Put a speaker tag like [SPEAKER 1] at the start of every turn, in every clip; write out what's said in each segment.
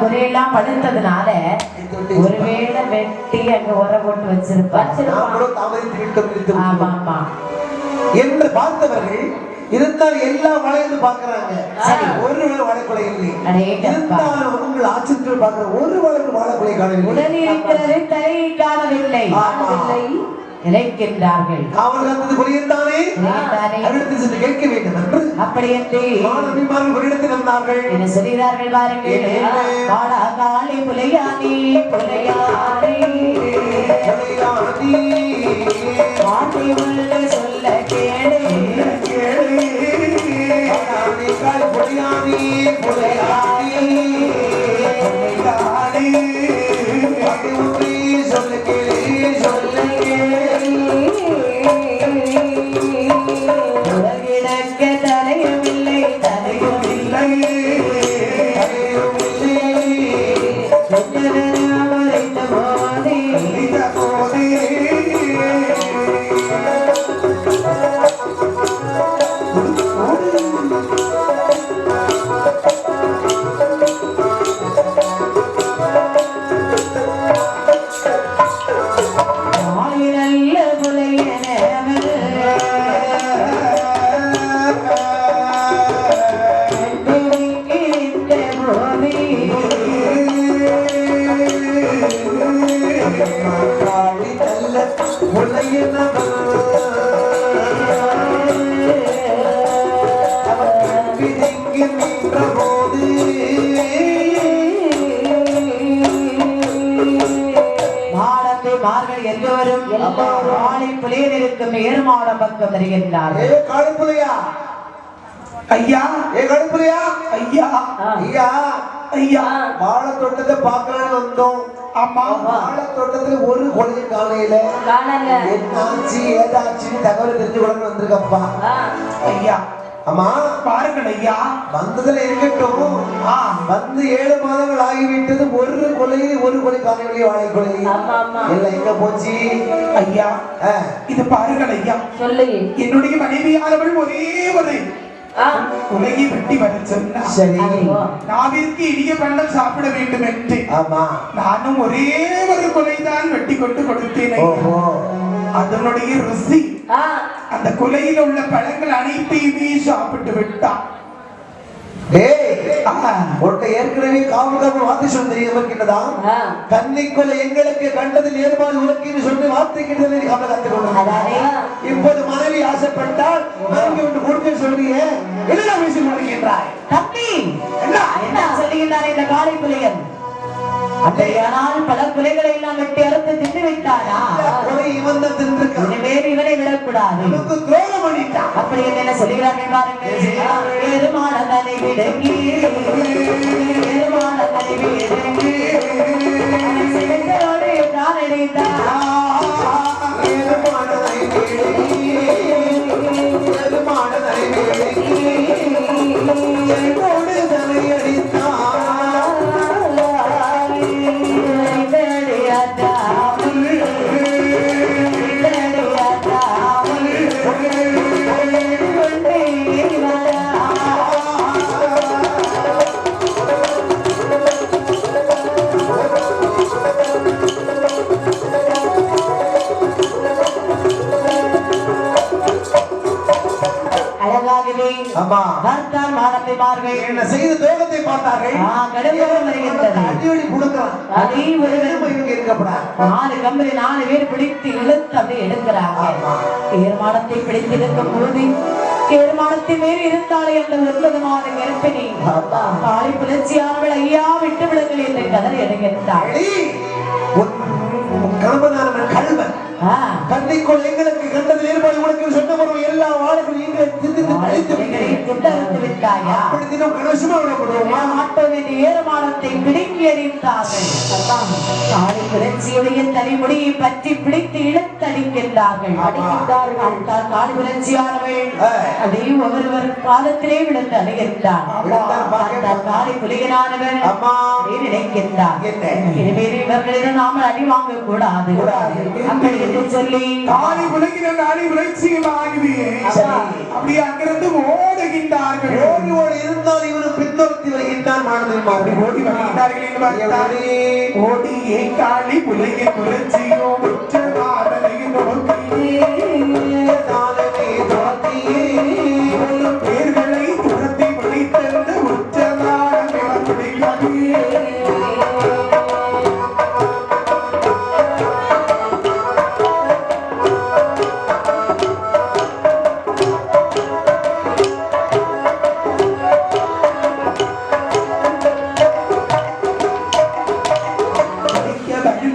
[SPEAKER 1] குறையெல்லாம் படுத்ததுனால ஒருவேளை வெட்டி அங்க உர போட்டு
[SPEAKER 2] என்று
[SPEAKER 1] ஆமா ஆமா.
[SPEAKER 2] என்று பார்த்தவர்கள் இருந்தால் எல்லா வளையலும் பார்க்கறாங்க.
[SPEAKER 1] சரி.
[SPEAKER 2] ஒரு வேளை வாழைக்குலை இல்லை. இருந்தாலும் உங்கள் ஆச்சரியத்தில் பார்க்கிற ஒரு வளைக்கு வாழைக்குலை காணவில்லை.
[SPEAKER 1] உடல் இருக்கிறது தலையை காணவில்லை.
[SPEAKER 2] ஆமா.
[SPEAKER 1] நினைக்கின்றார்கள்
[SPEAKER 2] காவல் காத்தது குறையத்தானே. அவிடத்தில் சென்று கேட்க வேண்டும் என்று
[SPEAKER 1] அப்படி என்று
[SPEAKER 2] மாணவிமார்கள் ஒரு இடத்தில் வந்தார்கள்.
[SPEAKER 1] என்ன சொல்கிறார்கள் பாருங்கள். காளி புலையானி புலையானி. மாட்டி உள்ள சொல்ல கேளு.
[SPEAKER 2] புலையானி, புலையானி, புலையானி,
[SPEAKER 1] மாடத்தை மார்கள் எல்லோரும் மாலை
[SPEAKER 2] ஐயா ஏ கடுப்புலையா ஐயா ஐயா
[SPEAKER 1] ஐயா
[SPEAKER 2] வாழை தோட்டத்தை பார்க்கலான்னு வந்தோம்.
[SPEAKER 1] ஆமா.
[SPEAKER 2] வாழை தோட்டத்துல ஒரு கொலையும் காணையில
[SPEAKER 1] காணல.
[SPEAKER 2] என்னாச்சு ஏதாச்சுன்னு தகவல் தெரிஞ்சு கொண்டு வந்திருக்கப்பா ஐயா அம்மா
[SPEAKER 1] பாருங்கள் ஐயா.
[SPEAKER 2] வந்ததுல இருக்கட்டும். ஆ வந்து ஏழு மாதங்கள் ஆகிவிட்டது. ஒரு கொலை ஒரு கொலை காணவில்லை வாழை கொலை எல்லாம் எங்க போச்சு?
[SPEAKER 3] ஐயா இது பாருங்கள் ஐயா.
[SPEAKER 1] சொல்லு
[SPEAKER 3] என்னுடைய மனைவியானவள் ஒரே ஒரு உலகை வெட்டி வர சொன்னார்
[SPEAKER 2] சரி
[SPEAKER 3] நாவிற்கு இனிய பண்டம் சாப்பிட வேண்டும் என்று
[SPEAKER 2] ஆமா
[SPEAKER 3] நானும் ஒரே ஒரு கொலைதான் வெட்டி கொண்டு கொடுத்தேன் அதனுடைய ருசி அந்த கொலையில் உள்ள பழங்கள் அனைத்தையுமே சாப்பிட்டு விட்டான்
[SPEAKER 2] ஏற்கனவே காவல் காவல் வார்த்தை சொல்ல தெரியாம இருக்கின்றதா கன்னிக்கொலை எங்களுக்கு கண்டதில் ஏற்பாடு உனக்கு சொல்லி வார்த்தை கிட்டதில் கவலை கத்துக்கொண்டு இப்போது மனைவி ஆசைப்பட்டால் மனைவி ஒன்று கொடுத்து சொல்றியே என்ன பேசி கொண்டிருக்கின்றாய்
[SPEAKER 1] தம்பி
[SPEAKER 2] என்ன
[SPEAKER 1] என்ன சொல்லுகின்றார் இந்த காளை புலியன்? அப்படியானால் பல எல்லாம் வெட்டி அறுத்து தின்று
[SPEAKER 2] கொலை இவன் தான் தின்றிருக்கான்.
[SPEAKER 1] இனிமேல் இவனை விடக்கூடாது.
[SPEAKER 2] துரோகம் பண்ணிட்டான்
[SPEAKER 1] அப்படி என்று என்ன
[SPEAKER 2] என்ன செய்த பார்த்தார்கள். அடியோடி கொடுக்கிறான்
[SPEAKER 1] அதே
[SPEAKER 2] இவங்க இருக்கப்படாது
[SPEAKER 1] நாலு நாலு பேர் பிடித்து இழுத்து அப்படியே எடுக்கிறாங்க. தீர்மானத்தை பிடித்து இருக்கும் போது தீர்மானத்தின் மேல் இருந்தாலே அந்த ஒன்பது மாத கர்ப்பிணி ஐயா விட்டு விடுங்கள் என்று கதறி
[SPEAKER 2] கண்ணிக்குள் எங்களுக்கு கண்டதில் ஏற்பாடு உனக்கு சொன்ன ஒரு எல்லா வாழைகளும் இங்கே தின்று அழித்து
[SPEAKER 1] திட்டறுத்து விட்டாயா?
[SPEAKER 2] அப்படி தினம் கணவசமா விடப்படுவோமா
[SPEAKER 1] என்று ஏறுமானத்தை பிடுங்கி எறிந்தார்கள். காலை புரட்சியுடைய தலைமுடியை பற்றி பிடித்து இழுத்தடிக்கின்றார்கள். அடிக்கின்றார்கள். அப்படியே ஒவ்வொருவர் பாதத்திலே விழுந்து பார்த்தால் காலை புலிகனானவன்? இனிமேல் இவர்களிடம் நாமல் அடி வாங்க கூடாது
[SPEAKER 2] கூடாது.
[SPEAKER 1] அப்படி என்று சொல்லி.
[SPEAKER 3] காளி உலகின நாளை உலட்சியமாகவே
[SPEAKER 2] சரி.
[SPEAKER 3] அப்படியே அங்கிருந்து ஓடுகின்றார்கள்.
[SPEAKER 2] ஓடி ஓடி இருந்தால் இவரு பின்தொடர்த்தி வருகின்றார் மாணவர்கள்
[SPEAKER 3] ஓடி வருகின்றார்கள் பார்த்தால் ஓடியே காளி உலகின் உலர்ச்சியோ?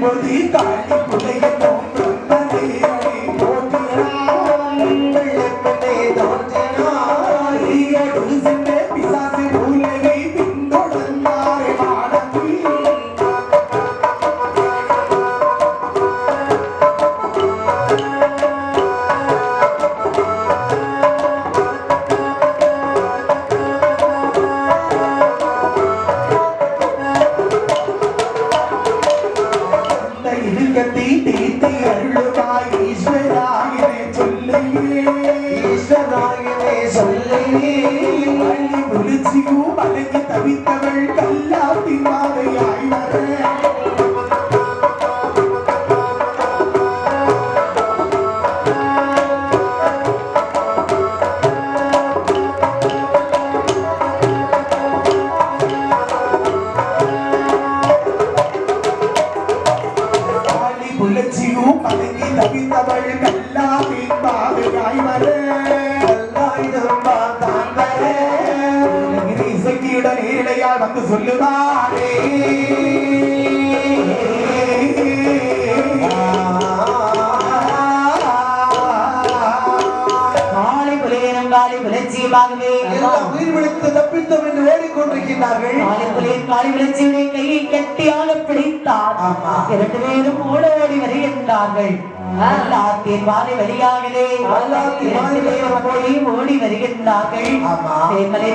[SPEAKER 3] படிக்க வரும்போது காளி வந்து
[SPEAKER 2] சொல்லுதான் விழித்து தப்பித்தோம் என்று ஓடிக்கொண்டிருக்கிறார்கள்
[SPEAKER 1] கையை கட்டியாக பிடித்தார். இரண்டு பேரும் ஓட ஓடி வருகின்றார்கள். ஓடி வருகின்றார்கள்.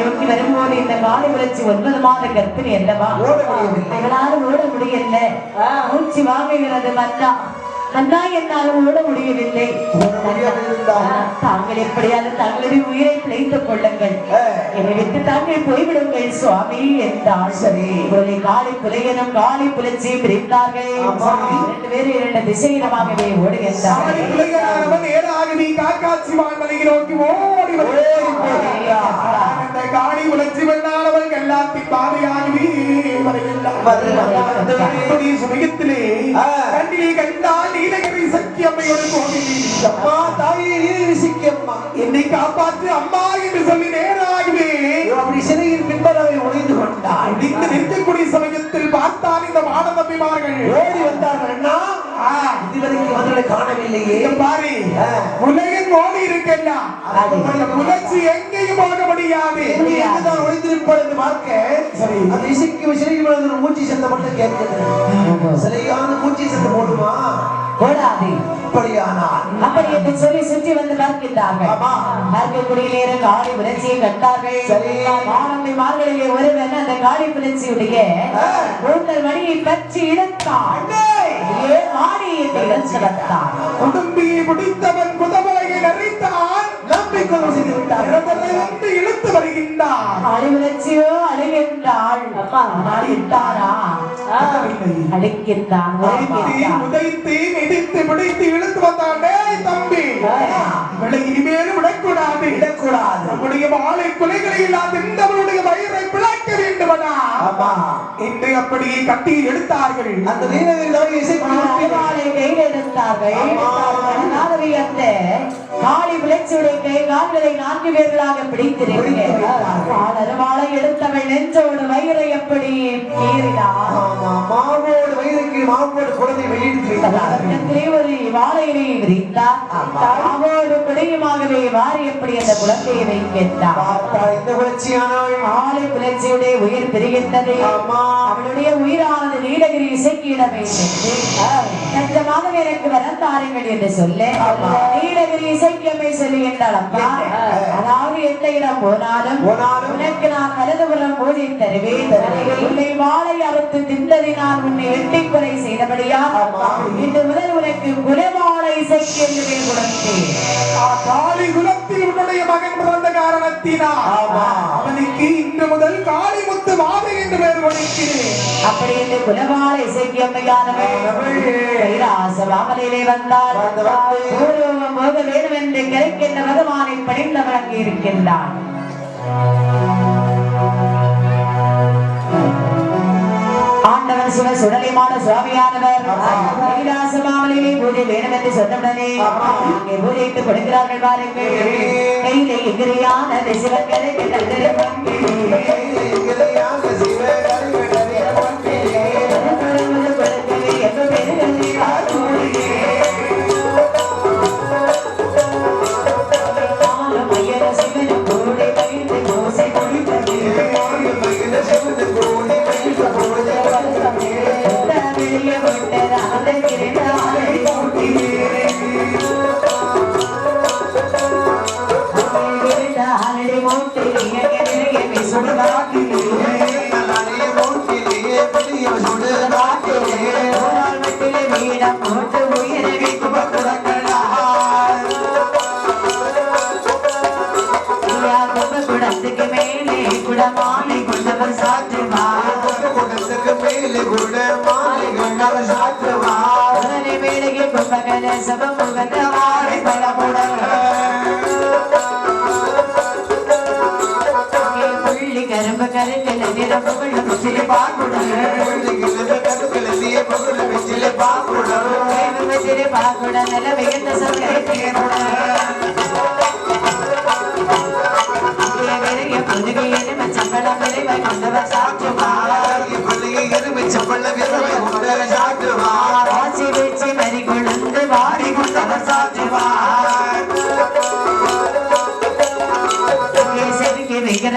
[SPEAKER 1] நோக்கி வரும்போது இந்த காலை புலட்சி ஒன்பது மாத கர்ப்பிணி அல்லவா?
[SPEAKER 2] ஓட முடியவில்லை.
[SPEAKER 1] எங்களால் ஓட முடியல மூச்சு வாங்குகிறது மன்னா. மன்னா என்னால் ஓட முடியவில்லை? தாங்கள் எப்படியாவது தங்களது உயிரை பிழைத்துக் கொள்ளுங்கள். என்னை விட்டு தாங்கள் போய்விடுங்கள் சுவாமி என்றாள்
[SPEAKER 2] சரி.
[SPEAKER 1] ஒரு காலை புலையனும் காலை புலச்சியும் பிரித்தார்கள். இரண்டு பேரும் இரண்டு திசையிடமாகவே
[SPEAKER 3] சாமி
[SPEAKER 1] ஓடுகின்றார்கள்
[SPEAKER 3] நேராகவி காக்காட்சி வான்மலையை நோக்கி ஓடி. அந்த பாதையாகவே சமயத்திலே. கண்ணிலே கண்டால் நீலகிரி சக்தி அம்மையோடு கோவிலில்
[SPEAKER 2] அம்மா தாயே நீரிசிக்கம்மா
[SPEAKER 3] என்னை காப்பாற்று அம்மா என்று சொல்லி நேராகவே
[SPEAKER 2] அப்படி சிறையின் பின்பறவை ஒளிந்து கொண்டாள்.
[SPEAKER 3] அடித்து நிற்கக்கூடிய சமயத்தில் பார்த்தால் இந்த மாணவபிமார்கள்
[SPEAKER 2] ஓடி வந்தார்கள் அண்ணா. இதுவரைக்கும் அவர்களை காணவில்லையே.
[SPEAKER 3] பாரு.
[SPEAKER 2] ஆ.
[SPEAKER 3] உலகின் ஓடி எங்கேயும் போக முடியாது.
[SPEAKER 2] எங்கே எங்குதான் ஒளிந்திருப்பாள் என்று பார்க்க.
[SPEAKER 3] சரி.
[SPEAKER 2] அந்த இசைக்கு ஒரு மூச்சு சத்தம் மட்டும் கேட்கிறது சிலையான மூச்சு சத்தம் போடுமா?
[SPEAKER 1] ஓடாது
[SPEAKER 2] அப்படியானால்?
[SPEAKER 1] அப்படி என்று சொல்லி சுற்றி வந்து பார்க்கின்றார்கள். பார்க்கக்கூடிய நேரம் காளி புலச்சியை கண்டார்கள். மானந்தை மார்களிலே ஒருவன் அந்த காளி புலச்சியுடைய
[SPEAKER 2] ஆ.
[SPEAKER 1] ஊட்டல் மணியை பற்றி இழுத்தான் ஏ மாடி என்று இழுத்து வந்தான்
[SPEAKER 3] குடும்பியை பிடித்தவன் குதவலையை நெறித்தான்
[SPEAKER 2] நம்பிக்கொண்டு செய்து விட்டார்கள்
[SPEAKER 3] இறந்ததிலிருந்து இழுத்து வருகின்றான்
[SPEAKER 1] காளி புலச்சியோ அழுகின்றாள் ஆனால் இட்டாரா அழுக்கின்றான்
[SPEAKER 3] உதைத்து, மிதித்து பிடித்து இழுத்து வந்தான் டேய் தம்பி இவளை இனிமேலும் விடக்கூடாது
[SPEAKER 2] விடக்கூடாது
[SPEAKER 3] நம்முடைய வாழை குலைகளை எல்லாம் தின்றவளுடைய வயிறை பிளக்க வேண்டுமடா
[SPEAKER 2] ஆமா
[SPEAKER 3] என்று அப்படியே கட்டியில் எடுத்தார்கள்
[SPEAKER 2] அந்த இசைக்கு
[SPEAKER 1] அருவாளை கையில் எடுத்தார்கள் காளி விளைச்சியுடைய கை கால்களை நான்கு பேர்களாக பிடித்திருக்கிறேன். அருவாளை எடுத்தவள் நெஞ்சோடு வயிறை எப்படி
[SPEAKER 2] மாவோடு வயிறுக்கு மாவோடு குழந்தை வெளியிட்டு
[SPEAKER 1] ஒரு வாழையினை விரித்தார் தாவோடு பிடியுமாகவே வாரி எப்படி அந்த குழந்தையை வைக்கின்றார்
[SPEAKER 2] இந்த புரட்சியானவள்
[SPEAKER 1] ஆலை புலர்ச்சியுடைய உயிர் பெறுகின்றது
[SPEAKER 2] ஆமா.
[SPEAKER 1] அவளுடைய உயிரானது நீலகிரி இசைக்கிடமே சென்று நெஞ்சமாகவே எனக்கு வரம் தாருங்கள் என்று சொல்ல நீலகிரி இசைக்கியமை சொல்லுகின்றாள் அப்பா அதாவது எந்த இடம் போனாலும்
[SPEAKER 2] போனாலும்
[SPEAKER 1] உனக்கு நான் வலதுபுறம் பூஜை தருவேன். உன்னை வாழை அறுத்து நான் உன்னை வெட்டி கொலை செய்தபடியா. இன்று முதல் உனக்கு என்று கொடுத்தேன்.
[SPEAKER 3] ஆ காளி குலத்தில் உன்னுடைய மகன் பிறந்த காரணத்தினால். அவனுக்கு இன்று முதல் காளிமுத்து மாதை என்று பெயர் கொடுக்கிறேன்.
[SPEAKER 1] அப்படி என்று குலமாலை இசைக்கு அம்மையானவள் கைலாசவாமலிலே வந்தார். பூர்வம் போக வேண்டும் என்று கிடைக்கின்ற பகவானை பணிந்தவர் அங்கே இருக்கின்றான் ஆண்டவர் சிவ சுடலிமான சுவாமியானவர் கைலாசமாமலிலே பூஜை வேணும் என்று சொன்னவுடனே அங்கே பூஜையிட்டு கொடுக்கிறார்கள் பாருங்கள். கையிலே எதிரியான சிவக்கரை பாக்குடல் நில வெகுந்த சமயத்திய புதுகையிலும் சம்பளம் விரைவாய் கொண்டவர் சாற்றுவார்
[SPEAKER 2] பள்ளியை எருமை செப்பல்ல விரவை கொண்டவர் சாற்றுவார்
[SPEAKER 1] ஆசி வீச்சு மறி கொழுந்து வாடி கொண்டவர் சாற்றுவார் வைக்கிற